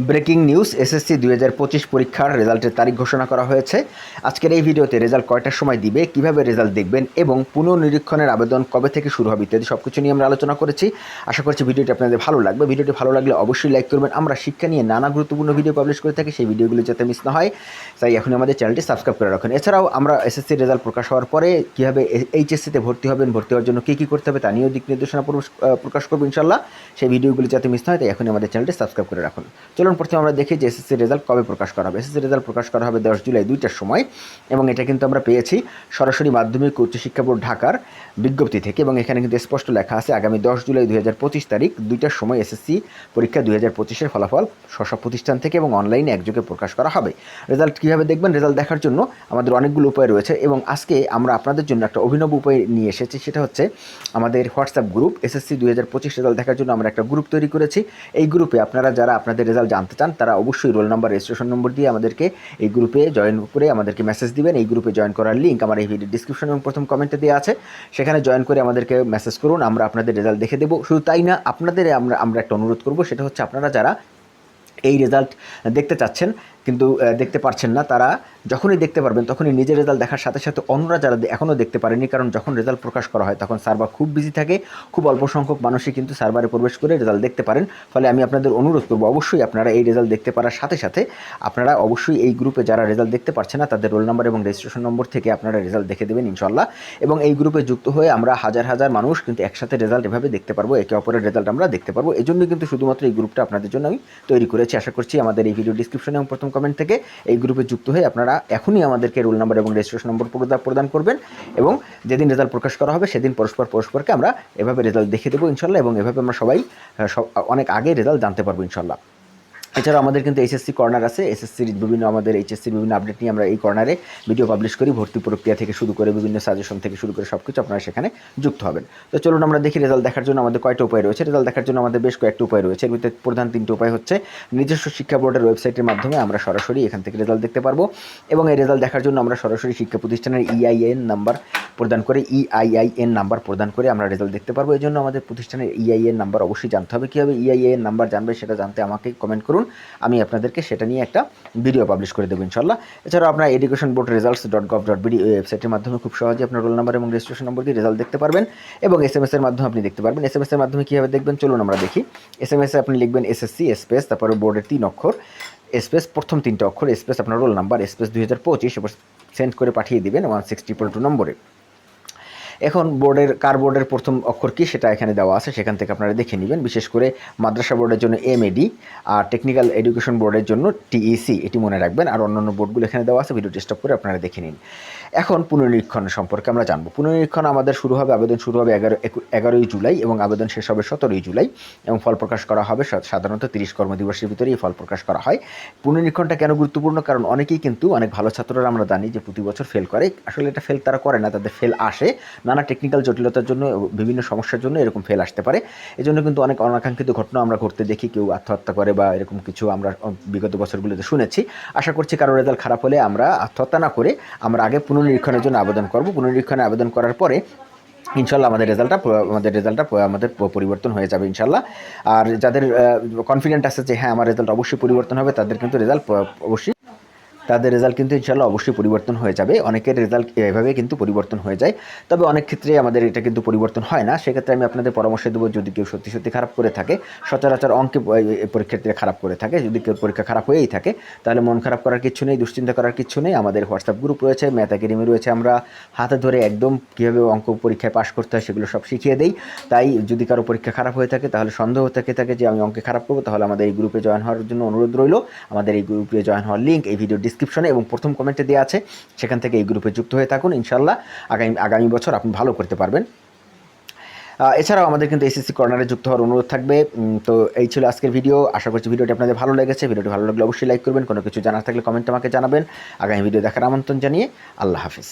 Breaking news, SSC দুই হাজার পঁচিশ পরীক্ষার রেজাল্টের তারিখ ঘোষণা করা হয়েছে। আজকের এই ভিডিওতে রেজাল্ট কয়টার সময় দিবে, কীভাবে রেজাল্ট দেখবেন এবং পুনর্নিরীক্ষণের আবেদন কবে থেকে শুরু হবে ইত্যাদি সব কিছু নিয়ে আমরা আলোচনা করেছি। আশা করছি ভিডিওটি আপনাদের ভালো লাগবে। ভিডিওটি ভালো লাগলে অবশ্যই লাইক করবেন। আমরা শিক্ষা নিয়ে নানা গুরুত্বপূর্ণ ভিডিও পাবলিশ করে থাকি, সেই ভিডিওগুলো যাতে মিস না হয়। তাই এখন আমাদের চ্যানেলটি সাবস্ক্রাইব করে রাখুন। এছাড়াও আমরা এসএসসি রেজাল্ট প্রকাশ হওয়ার পরে কীভাবে এইচএসসিতে ভর্তি হবেন, ভর্তি হওয়ার জন্য কী কী করতে হবে তা নিয়েও দিক নির্দেশনা প্রকাশ- করব ইনশাল্লাহ সেই ভিডিওগুলো যাতে মিস না হয়, তাই এখনই আমাদের চ্যানেলটি সাবস্ক্রাইব করে রাখুন। চলুন প্রথমে আমরা দেখি যে এসএসসি রেজাল্ট কবে প্রকাশ করা হবে। এসএসসি রেজাল্ট প্রকাশ করা হবে দশ জুলাই দুইটার সময় এবং এটা কিন্তু আমরা পেয়েছি সরাসরি মাধ্যমিক উচ্চশিক্ষা বোর্ড ঢাকার বিজ্ঞপ্তি থেকে এবং এখানে কিন্তু স্পষ্ট লেখা আছে, আগামী দশ জুলাই দুই হাজার পঁচিশ তারিখ দুইটার সময় এসএসসি পরীক্ষা দুই হাজার পঁচিশের ফলাফল স্ব প্রতিষ্ঠান থেকে এবং অনলাইনে একযোগে প্রকাশ করা হবে। রেজাল্ট কীভাবে দেখবেন? রেজাল্ট দেখার জন্য আমাদের অনেকগুলো উপায় রয়েছে এবং আজকে আমরা আপনাদের জন্য একটা অভিনব উপায় নিয়ে এসেছি, সেটা হচ্ছে আমাদের হোয়াটসঅ্যাপ গ্রুপ। এসএসসি দুই হাজার পঁচিশ রেজাল্ট দেখার জন্য আমরা একটা গ্রুপ তৈরি করেছি। এই গ্রুপে আপনারা যারা আপনাদের রেজাল্ট জানতে চান, তারা অবশ্যই রোল নাম্বার, রেজিস্ট্রেশন নম্বর দিয়ে আমাদেরকে এই গ্রুপে জয়েন করে আমাদেরকে মেসেজ দিবেন। এই গ্রুপে জয়েন করার লিঙ্ক আমার এই ভিডিও ডিসক্রিপশন এবং প্রথম কমেন্টে দেওয়া আছে। সেখানে জয়েন করে আমাদেরকে মেসেজ করুন, আমরা আপনাদের রেজাল্ট দেখে দেবো। শুধু তাই না, আপনাদের আমরা আমরা একটা অনুরোধ করব, সেটা হচ্ছে আপনারা যারা এই রেজাল্ট দেখতে চাচ্ছেন, কিন্তু দেখতে পারছেন না। তারা যখনই দেখতে পারবেন, তখনই নিজের রেজাল্ট দেখার সাথে সাথে অন্যরা যারা এখনও দেখতে পারেনি, কারণ যখন রেজাল্ট প্রকাশ করা হয়, তখন সার্ভার খুব বিজি থাকে। খুব অল্প সংখ্যক মানুষই কিন্তু সার্ভারে প্রবেশ করে রেজাল্ট দেখতে পারেন। ফলে আমি আপনাদের অনুরোধ করব, অবশ্যই আপনারা এই রেজাল্ট দেখতে পারার সাথে সাথে আপনারা অবশ্যই এই গ্রুপে যারা রেজাল্ট দেখতে পারছে না, তাদের রোল নাম্বার এবং রেজিস্ট্রেশন নম্বর থেকে আপনারা রেজাল্ট দেখে দেবেন ইনশাল্লাহ এবং এই গ্রুপে যুক্ত হয়ে আমরা হাজার হাজার মানুষ কিন্তু একসাথে রেজাল্ট এভাবে দেখতে পারব, একে অপরের রেজাল্ট আমরা দেখতে পারব। এই জন্য কিন্তু শুধুমাত্র এই গ্রুপটা আপনাদের জন্য আমি তৈরি করেছি আশা করছি আমাদের এই ভিডিও ডিসক্রিপশন এবং প্রথম কমেন্ট থেকে এই গ্রুপে যুক্ত হয়ে আপনারা এখনই আমাদেরকে রোল নাম্বার এবং রেজিস্ট্রেশন নম্বর প্রদান করবেন এবং যেদিন রেজাল্ট প্রকাশ করা হবে সেদিন পরস্পর পরস্পরকে আমরা এভাবে রেজাল্ট দেখে দেবো ইনশাল্লাহ এবং এভাবে আমরা সবাই সব, অনেক আগে রেজাল্ট জানতে পারব ইনশাল্লাহ। এছাড়াও আমাদের কিন্তু এইচএসসি কর্নার আছে। এসএসসির বিভিন্ন আমাদের এইচএসসির বিভিন্ন আপডেট নিয়ে আমরা এই কর্নারে ভিডিও পাবলিশ করি, ভর্তি প্রক্রিয়া থেকে শুরু করে বিভিন্ন সাজেশন থেকে শুরু করে সব কিছু আপনারা সেখানে যুক্ত হবেন। তো চলুন আমরা দেখি রেজাল্ট দেখার জন্য আমাদের কয়টা উপায় রয়েছে। রেজাল্ট দেখার জন্য আমাদের বেশ কয়েকটা উপায় রয়েছে। এর ভিতরে প্রধান তিনটি উপায় হচ্ছে, নিজস্ব শিক্ষা বোর্ডের ওয়েবসাইটের মাধ্যমে আমরা সরাসরি এখান থেকে রেজাল্ট দেখতে পারব এবং এই রেজাল্ট দেখার জন্য আমরা সরাসরি শিক্ষা প্রতিষ্ঠানের E ইআইএন নাম্বার প্রদান করে E ইআইআইএন নাম্বার প্রদান করে আমরা রেজাল্ট দেখতে পারব। এই জন্য আমাদের প্রতিষ্ঠানের E ইআইএন নাম্বার অবশ্যই জানতে হবে। কীভাবে ইআইএন নাম্বার জানবে সেটা জানতে আমাকে কমেন্ট করুন। আমি আপনাদেরকে সেটা নিয়ে একটা ভিডিও পাবলিশ করে দেবো ইনশাল্লাহ এছাড়াও আপনার education board results dot gov dot BD ওয়েবসাইটের মাধ্যমে খুব সহজে আপনার রোল নাম্বার এবং রেজিস্ট্রেশন নম্বর দিয়ে রেজাল্ট দেখতে পারবেন এবং এস এম এর মাধ্যমে আপনি দেখতে পারবেন। এস এম এর মাধ্যমে কীভাবে দেখবেন? চলুন আমরা দেখি। এস এম এসে আপনি লিখবেন এস এসএসসি স্পেস তারপরে বোর্ডের তিন অক্ষর। স্পেস প্রথম তিনটে অক্ষর স্পেস আপনার রোল নাম্বার স্পেস দুই হাজার পঁচিশ সেন্ড করে পাঠিয়ে দেবেন ওয়ান সিক্সটি ট্রিপল টু নম্বরে। এখন বোর্ডের, কার বোর্ডের প্রথম অক্ষর কি সেটা এখানে দেওয়া আছে, সেখান থেকে আপনারা দেখে নেবেন। বিশেষ করে মাদ্রাসা বোর্ডের জন্য এমএডি আর টেকনিক্যাল এডুকেশন বোর্ডের জন্য টিইসি এটি মনে রাখবেন। আর অন্যান্য বোর্ডগুলো এখানে দেওয়া আছে, ভিডিও স্টপ করে আপনারা দেখে নিন। এখন পুনর্নিরীক্ষণ সম্পর্কে আমরা জানব। পুনর্নিরীক্ষণ আমাদের শুরু হবে, আবেদন শুরু হবে এগারো এগারোই জুলাই এবং আবেদন শেষ হবে সতেরোই জুলাই এবং ফল প্রকাশ করা হবে সাধারণত তিরিশ কর্মদিবসের ভিতরে এই ফল প্রকাশ করা হয়। পুনর্নিরীক্ষণটা কেন গুরুত্বপূর্ণ? কারণ অনেকেই কিন্তু, অনেক ভালো ছাত্ররা আমরা জানি যে প্রতি বছর ফেল করে। আসলে এটা ফেল তারা করে না, তাদের ফেল আসে। নানা টেকনিক্যাল জটিলতার জন্য, বিভিন্ন সমস্যার জন্য এরকম ফেল আসতে পারে। এজন্য কিন্তু অনেক অনাকাঙ্ক্ষিত ঘটনা আমরা ঘটতে দেখি, কেউ আত্মহত্যা করে বা এরকম কিছু আমরা বিগত বছরগুলোতে শুনেছি। আশা করছি কারও রেজাল্ট খারাপ হলে আমরা আত্মহত্যা না করে আমরা আগে পুনর্নিরীক্ষণের জন্য আবেদন করব। পুনর্নিরীক্ষণে আবেদন করার পরে ইনশাল্লাহ আমাদের রেজাল্টটা আমাদের রেজাল্টটা আমাদের পরিবর্তন হয়ে যাবে ইনশাল্লাহ আর যাদের কনফিডেন্ট আছে যে হ্যাঁ আমার রেজাল্ট অবশ্যই পরিবর্তন হবে, তাদের কিন্তু রেজাল্ট অবশ্যই তাদের রেজাল্ট কিন্তু ইনশাল্লাহ অবশ্যই পরিবর্তন হয়ে যাবে। অনেকের রেজাল্ট এভাবে কিন্তু পরিবর্তন হয়ে যায়। তবে অনেক ক্ষেত্রে আমাদের এটা কিন্তু পরিবর্তন হয় না। সেক্ষেত্রে আমি আপনাদের পরামর্শ দেবো যদি কেউ সত্যি সত্যি খারাপ করে থাকে, সচরাচর অঙ্কে পরীক্ষার্থীরা খারাপ করে থাকে। যদি কেউ পরীক্ষা খারাপ হয়েই থাকে, তাহলে মন খারাপ করার কিছু নেই, দুশ্চিন্তা করার কিছু নেই। আমাদের হোয়াটসঅ্যাপ গ্রুপ রয়েছে, ম্যাথ রয়েছে। আমরা হাতে ধরে একদম কীভাবে অঙ্ক পরীক্ষায় পাশ করতে হয় সেগুলো সব শিখিয়ে দেই। তাই যদি কারও পরীক্ষা খারাপ হয়ে থাকে, তাহলে সন্দেহ থেকে থাকে যে আমি অঙ্কে খারাপ করব, তাহলে আমাদের এই গ্রুপে জয়েন হওয়ার জন্য অনুরোধ রইল। আমাদের এই গ্রুপে জয়েন হওয়ার লিঙ্ক এই ভিডিও ডিসক্রিপশনে এবং প্রথম কমেন্টে দেওয়া আছে। সেখান থেকে এই গ্রুপে যুক্ত হয়ে থাকুন ইনশাল্লাহ আগামী আগামী বছর আপনি ভালো করতে পারবেন। এছাড়াও আমাদের কিন্তু এসএসসি কর্নারে যুক্ত হওয়ার অনুরোধ থাকবে। তো এই ছিল আজকের ভিডিও আশা করছি ভিডিওটি আপনাদের ভালো লেগেছে। ভিডিওটি ভালো লাগলে অবশ্যই লাইক করবেন। কোনো কিছু জানার থাকলে কমেন্ট আমাকে জানাবেন। আগামী ভিডিও দেখার আমন্ত্রণ জানিয়ে আল্লাহ হাফিজ।